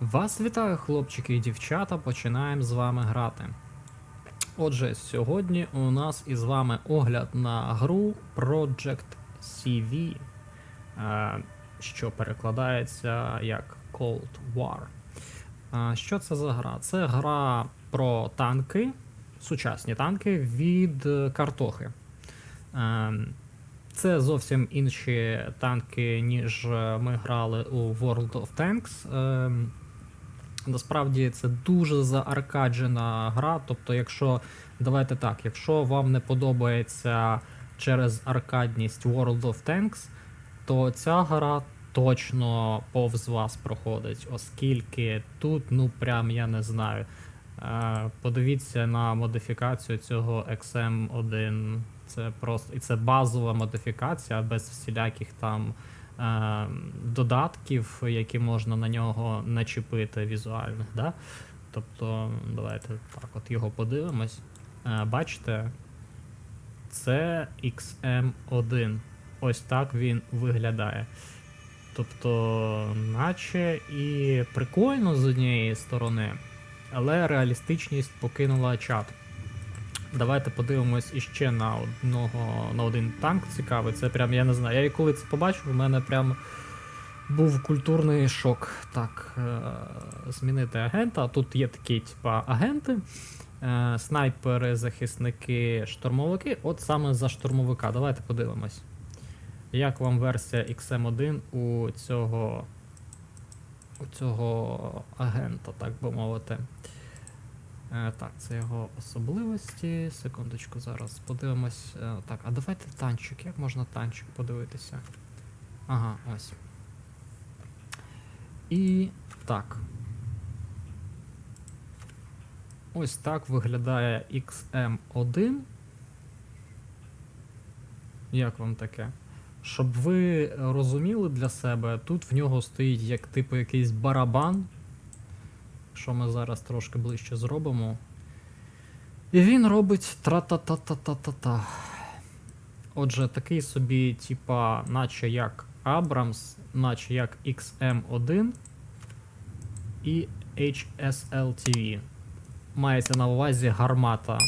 Вас вітаю, хлопчики і дівчата. Починаємо з вами грати. Отже, сьогодні у нас із вами огляд на гру Project CV, е, що перекладається як Cold War. Е, Що це за гра? Це гра про танки, сучасні танки від е, картохи. Це зовсім інші танки, ніж ми грали у World of Tanks. Насправді це дуже зааркаджена гра. Тобто, якщо давайте так, якщо вам не подобається через аркадність World of Tanks, то ця гра точно повз вас проходить, оскільки тут, ну прям я не знаю. Е, Подивіться на модифікацію цього XM1. Це просто і це базова модифікація без всіляких там додатків, які можна на нього начепити візуальних. Да? Тобто, давайте так, от його подивимось. Е, бачите, це XM1. Ось так він виглядає. Тобто, наче і прикольно з однієї сторони, але реалістичність покинула чат. Давайте подивимось іще на одного на один танк цікавий. Це прям я не знаю. Я коли це побачив, у мене прям був культурний шок. Так, е- змінити агента. Тут є такі, типа, агенти, е- снайпери, захисники, штурмовики. От саме за штурмовика. Давайте подивимось. Як вам версія XM1 у цього, у цього агента, так би мовити. Е, так, це його особливості. Секундочку, зараз подивимось. Е, так, а давайте танчик. Як можна танчик подивитися? Ага, ось. І так. Ось так виглядає XM1. Як вам таке? Щоб ви розуміли для себе, тут в нього стоїть як типу якийсь барабан, що ми зараз трошки ближче зробимо. І він робить тра-та-та-та-та-та-та. Отже, такий собі, типа, наче як Abrams, наче як XM1 і HSLTV. Мається на увазі гармата.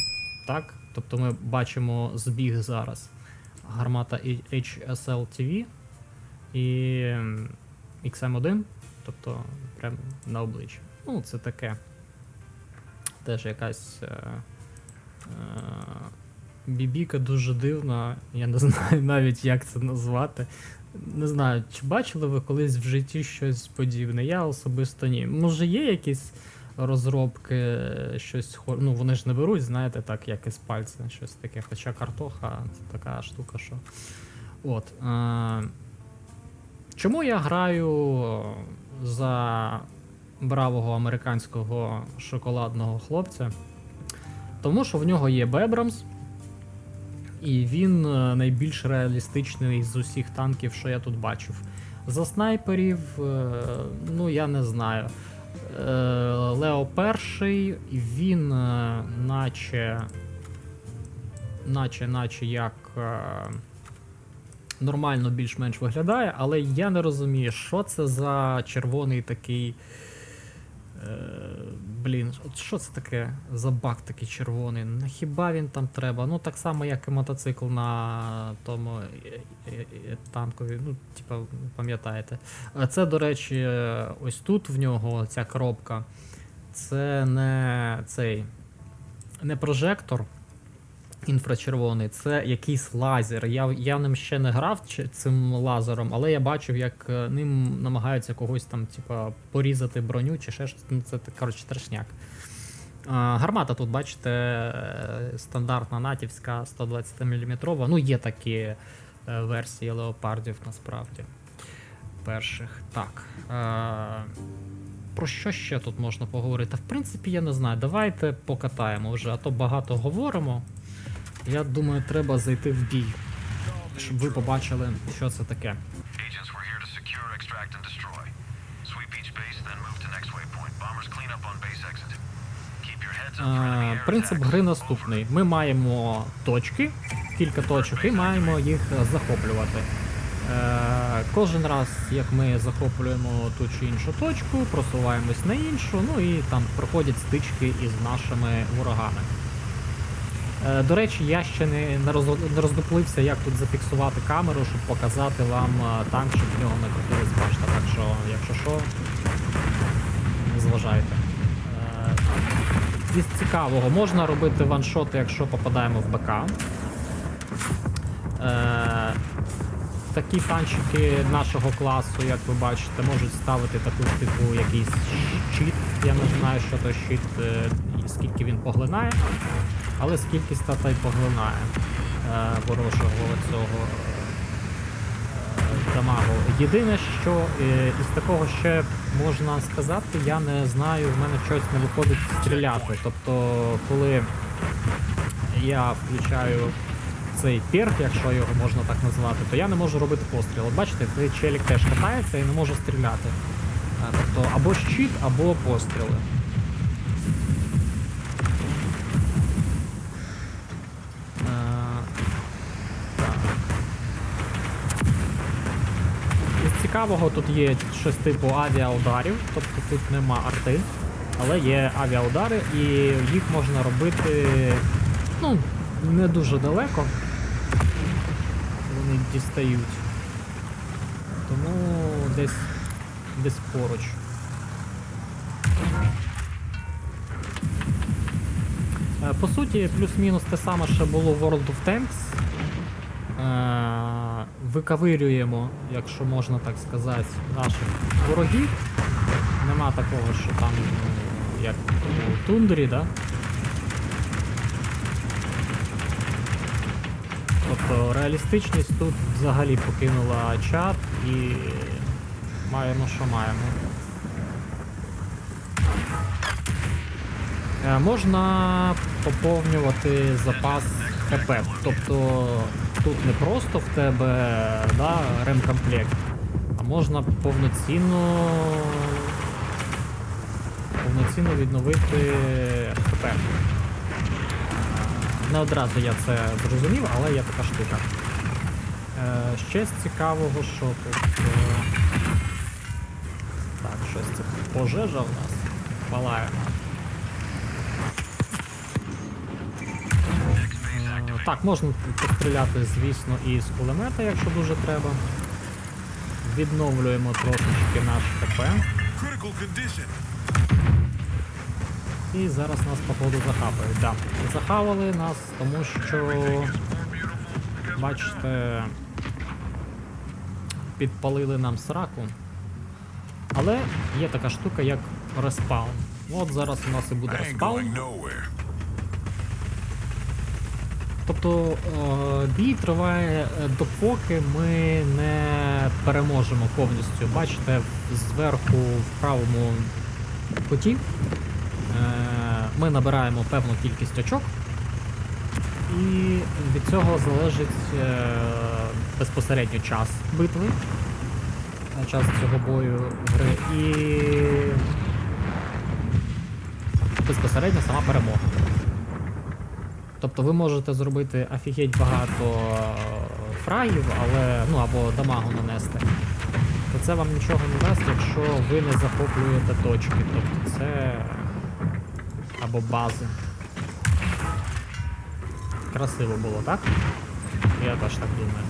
Так? Тобто ми бачимо збіг зараз. Гармата HSLTV і ем, XM1, тобто прям на обличчі. Ну, це таке. Теж якась. Е, е, бібіка дуже дивна. Я не знаю навіть, як це назвати. Не знаю, чи бачили ви колись в житті щось подібне? Я особисто ні. Може, є якісь розробки, щось хо- Ну, вони ж не беруть, знаєте, так, як із пальця, щось таке. Хоча картоха це така штука, що. От. Е- чому я граю за бравого американського шоколадного хлопця? Тому що в нього є Бебрамс, і він е, найбільш реалістичний з усіх танків, що я тут бачив. За снайперів, е, ну я не знаю. Е, Лео перший, він наче. Наче, наче як. Нормально більш-менш виглядає, але я не розумію, що це за червоний такий. Е, блін, от що це таке за бак такий червоний? На хіба він там треба? Ну так само, як і мотоцикл на тому е, е, танкові. Ну, типа, пам'ятаєте. А Це, до речі, ось тут в нього ця коробка. Це не цей не прожектор інфрачервоний, це якийсь лазер. Я, я ним ще не грав цим лазером, але я бачив, як е, ним намагаються когось там, типа, порізати броню чи ще щось. Ну, це коротше трешняк. А, гармата тут, бачите, е, стандартна натівська 120 мм. Ну, є такі е, версії леопардів насправді. Перших. Так. Е, про що ще тут можна поговорити? В принципі, я не знаю. Давайте покатаємо вже, а то багато говоримо. Я думаю, треба зайти в бій, щоб ви побачили, що це таке. Е, Принцип гри наступний: ми маємо точки, кілька точок, і маємо їх захоплювати. Е, кожен раз, як ми захоплюємо ту чи іншу точку, просуваємось на іншу, ну і там проходять стички із нашими ворогами. Е, До речі, я ще не, не, роз- не роздуплився, як тут зафіксувати камеру, щоб показати вам е, танк, щоб в нього не крутилась башта. Так що, якщо що, не зважайте. Е, Із цікавого можна робити ваншоти, якщо попадаємо в БК. Такі танчики нашого класу, як ви бачите, можуть ставити таку типу якийсь щит. Я не знаю, що то щит, і скільки він поглинає, але скільки стата й поглинає е, ворожого цього е, дамагу. Єдине, що е, із такого ще можна сказати, я не знаю, в мене щось не виходить стріляти. Тобто, коли я включаю цей перк, якщо його можна так назвати, то я не можу робити постріл. Бачите, цей челік теж катається і не може стріляти. Е, Тобто або щит, або постріли. Цікавого тут є щось типу авіаударів, тобто тут нема арти, але є авіаудари, і їх можна робити ну, не дуже далеко. Вони дістають. Тому десь десь поруч. Е, По суті, плюс-мінус те саме, що було в World of Tanks. Е, Викавирюємо, якщо можна так сказати, наших ворогів. Нема такого, що там, як у тундрі, да? Тобто реалістичність тут взагалі покинула чат і маємо, що маємо. Е, Можна поповнювати запас ХП. Тобто тут не просто в тебе да, ремкомплект, а можна повноцінно повноцінно відновити ХП. Не одразу я це зрозумів, але є така штука. Е, ще з цікавого, що тут. Е... Так, щось це пожежа в нас. Палає. Так, можна постріляти, звісно, і з кулемета, якщо дуже треба. Відновлюємо трошечки наш ХП. І зараз нас походу захапають. Да. Захавали нас, тому що, бачите, підпалили нам сраку. Але є така штука, як респаун. От зараз у нас і буде респаун. Тобто е, бій триває е, допоки ми не переможемо повністю. Бачите, зверху в правому куті е, ми набираємо певну кількість очок, і від цього залежить безпосередньо час битви, час цього бою гри і безпосередньо сама перемога. Тобто ви можете зробити офігеть багато е, фрагів, але ну або дамагу нанести. То це вам нічого не дасть, якщо ви не захоплюєте точки. Тобто це або бази. Красиво було, так? Я теж так думаю.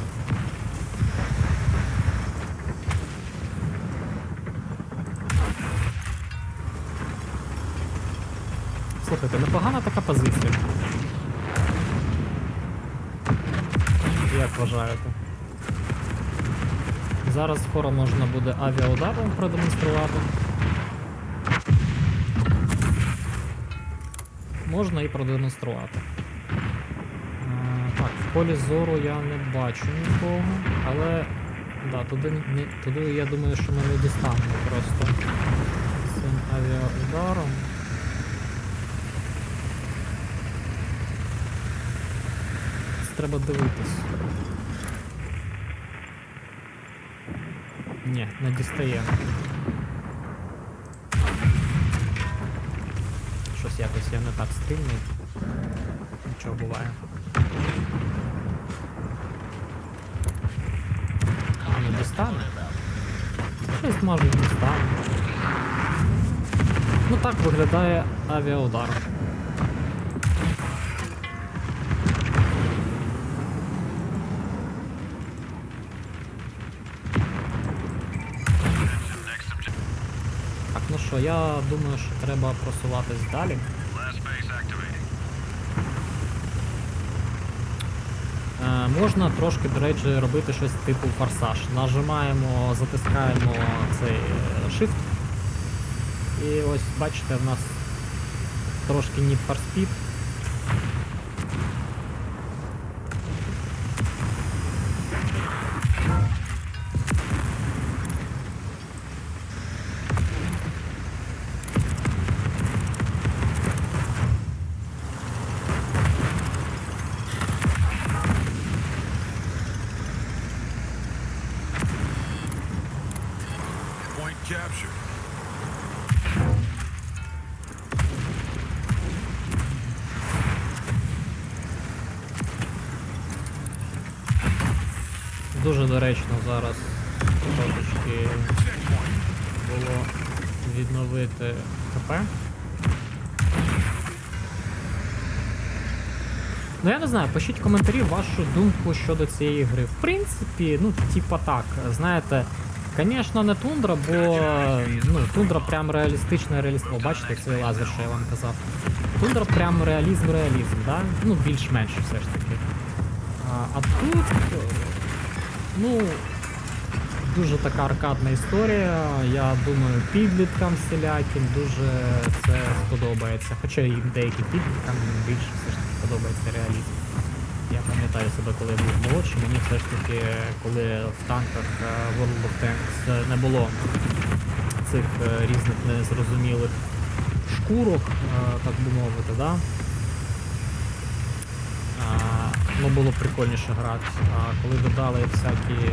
Слухайте, непогана така позиція. Вважаєте? Зараз скоро можна буде авіаударом продемонструвати. Можна і продемонструвати. Е, Так, в полі зору я не бачу нікого, але да, туди, не, туди я думаю, що ми не дістанемо просто цим авіаударом. треба дивитись. Ні, не дістає. Щось якось я не так стрільний. Нічого буває. стане. Щось може і не стане. Ну так виглядає авіаудар. Що, я думаю, що треба просуватись далі. Е, можна трошки, до речі, робити щось типу форсаж. Нажимаємо, затискаємо цей е, shift. І ось бачите, в нас трошки Need for Speed. Ну я не знаю, пишіть в коментарі вашу думку щодо цієї гри. В принципі, ну, типа так, знаєте, звісно, не тундра, бо ну, тундра прям реалістична реаліст. О, бачите, цей лазер, що я вам казав. Тундра прям реалізм-реалізм, да? Ну, більш-менш все ж таки. А, а тут, ну, дуже така аркадна історія. Я думаю, підліткам всіляким дуже це сподобається. Хоча і деяким підліткам більше все ж таки подобається реалізм. Я пам'ятаю себе, коли я був молодший, мені все ж таки, коли в танках е, World of Tanks е, не було цих е, різних незрозумілих шкурок, так би мовити, да? Ну було прикольніше грати. А коли додали всякі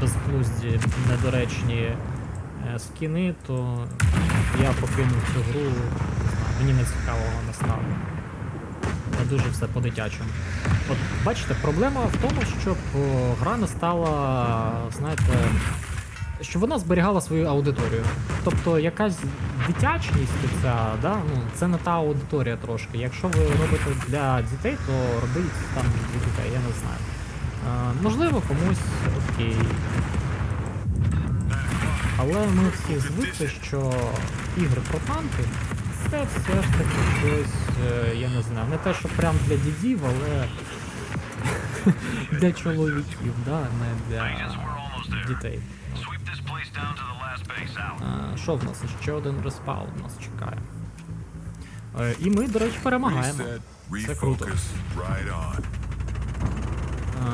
безглузді, недоречні скіни, то я покинув цю гру, мені не цікаво вона стало. Я дуже все по-дитячому. От бачите, проблема в тому, щоб гра не стала, знаєте, щоб вона зберігала свою аудиторію. Тобто якась дитячність ця, да, ну, це не та аудиторія трошки. Якщо ви робите для дітей, то робіть там для дітей, я не знаю. Е, можливо, комусь окей. Але ми всі звикли, що ігри про танки це все ж таки щось, е, я не знаю, не те, що прям для дідів, але для чоловіків, да, не для дітей. Е, Що в нас? Ще один респаун нас чекає. Е, І ми, до речі, перемагаємо. Це круто. Е,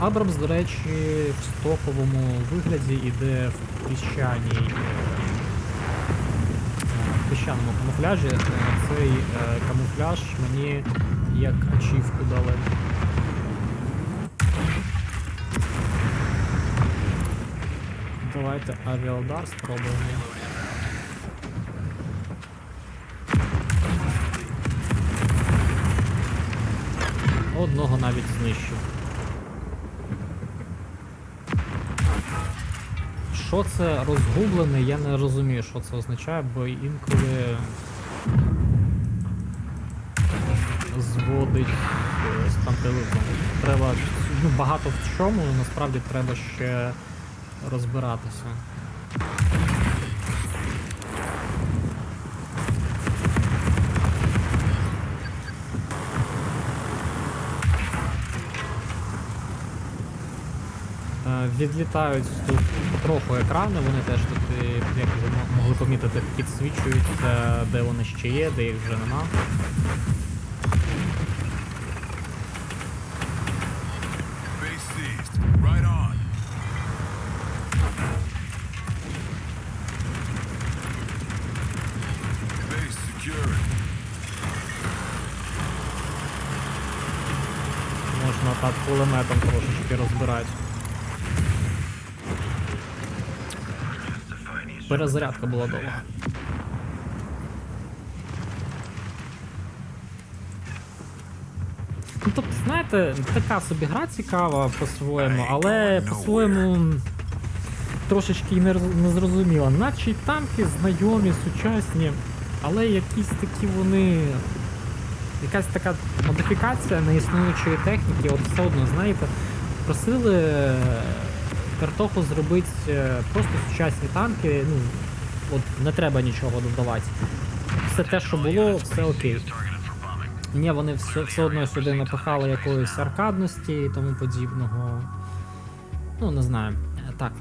Абрамс, до речі, в стоковому вигляді іде в піщаній. Піщаному камуфляжі. Е, Цей е, камуфляж мені як ачівку дали. Давайте авіаудар спробуємо. Одного навіть знищив. Що це розгублений, я не розумію, що це означає, бо інколи зводить з пантеликом. Треба ну, багато в чому, насправді треба ще розбиратися. Е, Відлітають тут потроху екрани, вони теж тут, е, як ви могли помітити, підсвічуються, де вони ще є, де їх вже нема. Можна так кулеметом трошечки розбирати. Перезарядка була довга. Ну, тобто, знаєте, така собі гра цікава по-своєму, але по-своєму трошечки і не незрозуміла. Наче й танки знайомі, сучасні, але якісь такі вони. Якась така модифікація неіснуючої техніки, от все одно, знаєте, просили картоху зробити е, просто сучасні танки, ну, от не треба нічого додавати. Все те, що було, все окей. Ні, вони все, все одно сюди напихали якоїсь аркадності і тому подібного. Ну, не знаю. Так,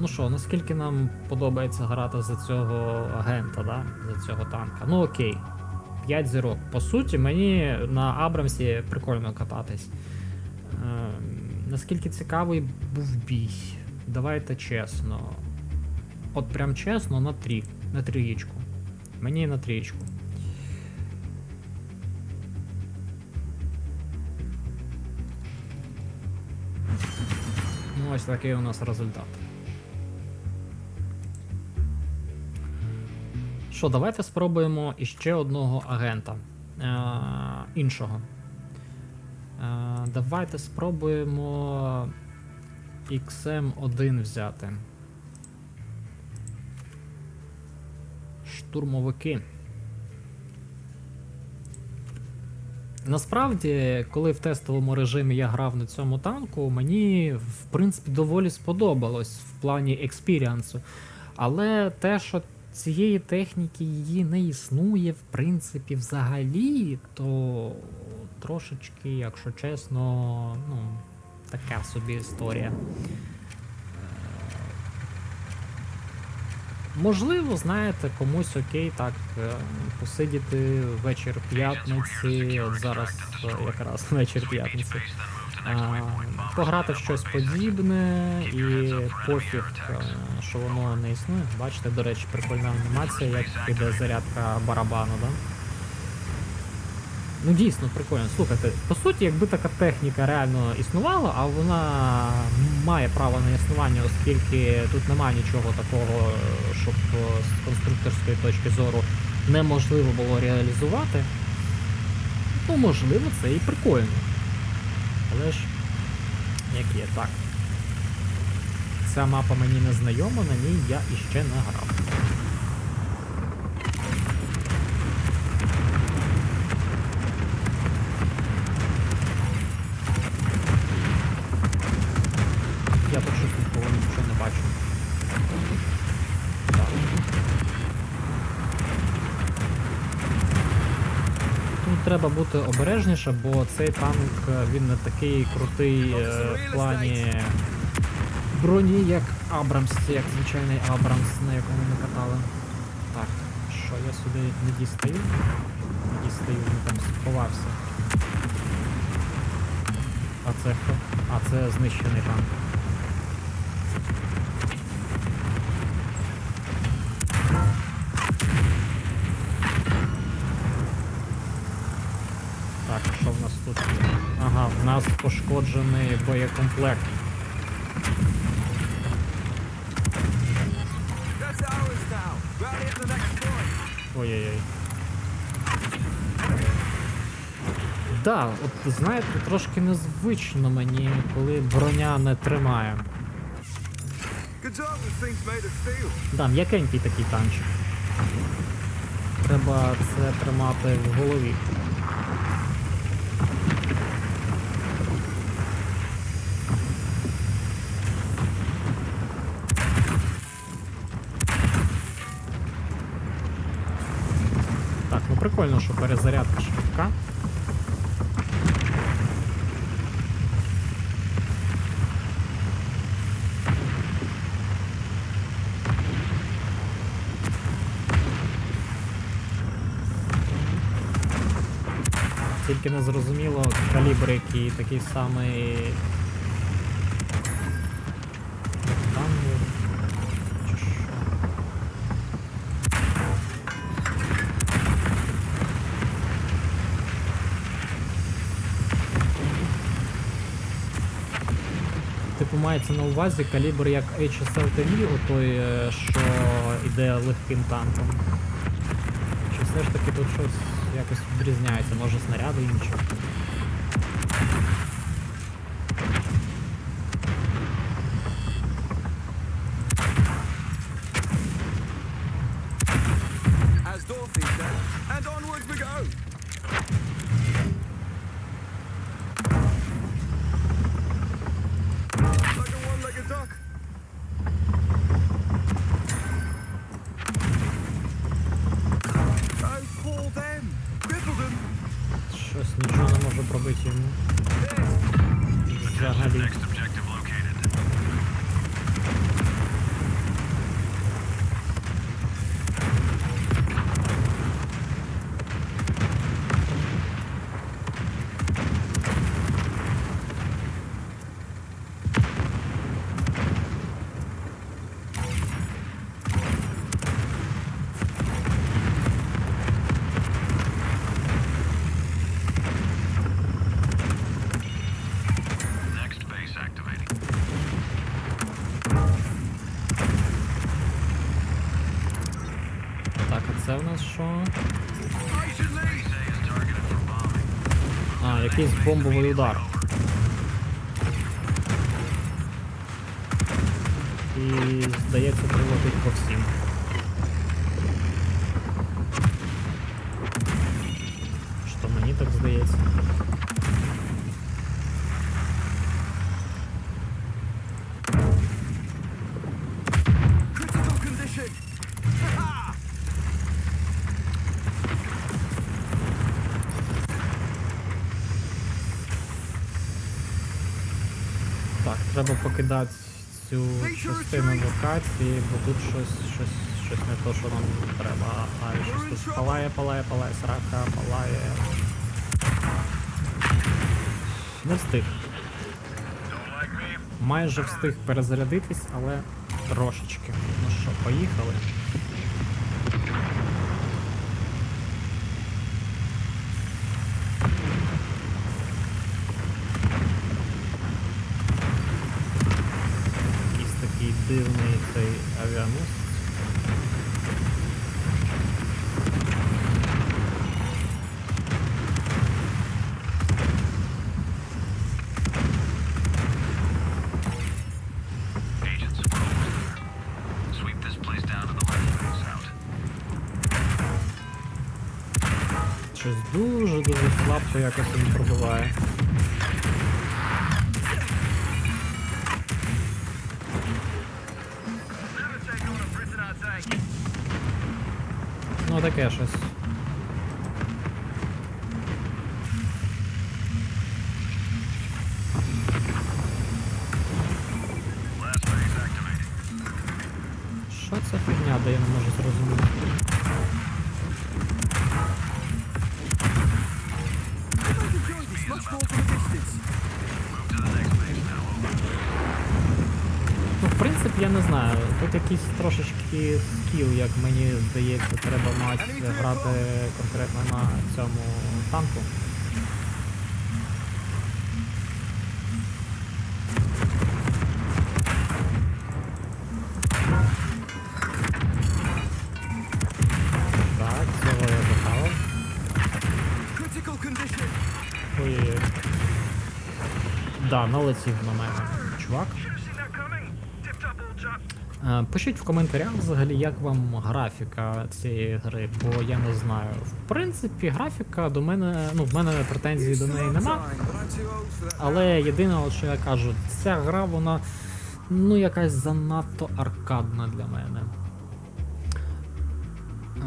ну що, наскільки нам подобається грати за цього агента, да? за цього танка? Ну окей. 5 зірок. По суті, мені на Абрамсі прикольно кататись. Е, наскільки цікавий був бій? Давайте чесно. От прям чесно, на 3. На трієчку. Мені на трієчку. Ну, ось такий у нас результат. Що, давайте спробуємо іще одного агента. Е, іншого. Е, давайте спробуємо XM1 взяти. Штурмовики. Насправді, коли в тестовому режимі я грав на цьому танку, мені в принципі доволі сподобалось в плані експіріансу. Але те, що цієї техніки її не існує, в принципі, взагалі, то трошечки, якщо чесно, ну, така собі історія. Можливо, знаєте, комусь окей, так е, посидіти вечір п'ятниці, от зараз е, якраз вечір п'ятниці. Пограти в щось подібне і пофіг, е, що воно не існує. Бачите, до речі, прикольна анімація, як іде зарядка барабану, да? Ну дійсно прикольно. Слухайте, по суті, якби така техніка реально існувала, а вона має право на існування, оскільки тут немає нічого такого, щоб е, з конструкторської точки зору неможливо було реалізувати, то можливо це і прикольно. Але ж як є, так. Ця мапа мені не знайома, на ній я іще не грав. Я тут щось нікого нічого не бачу. Так. Тут треба бути обережніше, бо цей танк е, він не такий крутий е, в плані броні, як Абрамс, як звичайний Абрамс, на якому ми катали. Так, що я сюди не дістаю? Не дістаю, він там сховався. А це хто? А це знищений танк. Нас пошкоджений боєкомплект. Ой-ой-ой. Да, от знаєте, трошки незвично мені, коли броня не тримає. Да, м'якенький такий танчик. Треба це тримати в голові. Прикольно, що перезарядка швидка. Тільки не зрозуміло калібр, який такий самий. Мається на увазі калібр як HSLTV, отой, е, що йде легким танком. Чи все ж таки тут щось якось відрізняється, може снаряди інші? Oh, them. Щось нічого не може пробити йому. Взагалі. Це в нас що? А, якийсь бомбовий удар. І здається, прилетить по всім. Що мені так здається? Critical condition. Ha-ha! Так, треба покидати цю частину локації, бо тут щось, щось, щось не то, що нам треба. А щось тут палає, палає, палає, срака, палає. Не встиг. Майже встиг перезарядитись, але трошечки. Ну що, поїхали. base out. Щось дуже-дуже слабко якось він пробиває. Ну таке щось. Last base activating. Що це фігня, де я не можу зрозуміти? I might enjoy this much more from a distance. Move to the next base now. Over. Ну, в принципі, я не знаю. Тут якийсь трошечки скіл, як мені здається, треба мати грати конкретно на цьому танку. Так, цього я. Critical. Ой-ой-ой. Да, налетів на мене. Чувак. Е, Пишіть в коментарях взагалі, як вам графіка цієї гри, бо я не знаю. В принципі, графіка до мене, ну, в мене претензій до неї нема. Але єдине, що я кажу, ця гра, вона ну якась занадто аркадна для мене. Е,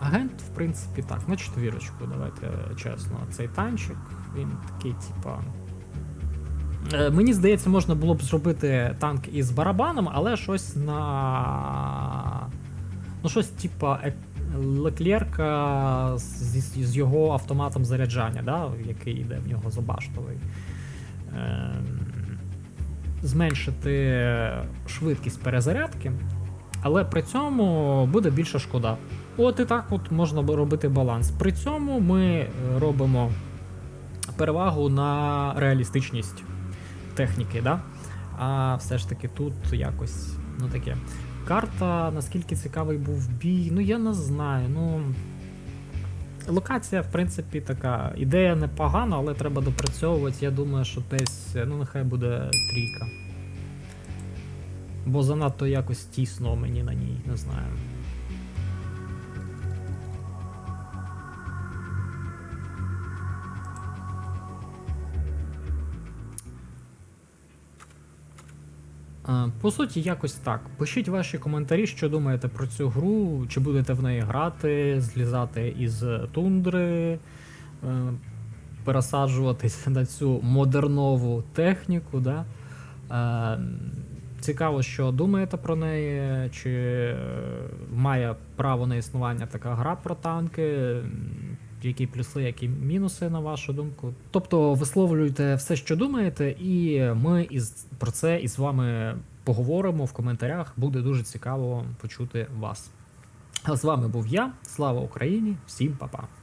Агент, в принципі, так, на четвірочку, давайте чесно. Цей танчик, він такий, типа. Е, Мені здається, можна було б зробити танк із барабаном, але щось на. Ну, щось типа е- Леклерка з, з, його автоматом заряджання, да, який йде в нього забаштовий. Ем, зменшити швидкість перезарядки, але при цьому буде більше шкода. От і так от можна робити баланс. При цьому ми робимо перевагу на реалістичність техніки, да? а все ж таки тут якось ну таке. Карта, наскільки цікавий був бій, ну я не знаю. Ну Локація, в принципі, така. Ідея непогана, але треба допрацьовувати. Я думаю, що десь, ну нехай буде трійка. Бо занадто якось тісно мені на ній, не знаю. По суті, якось так. Пишіть ваші коментарі, що думаєте про цю гру, чи будете в неї грати, злізати із тундри, е, пересаджуватись на цю модернову техніку. Да? Е, Цікаво, що думаєте про неї, чи е, має право на існування така гра про танки, які плюси, які мінуси, на вашу думку. Тобто висловлюйте все, що думаєте, і ми із, про це із вами поговоримо в коментарях. Буде дуже цікаво почути вас. А з вами був я. Слава Україні! Всім па-па!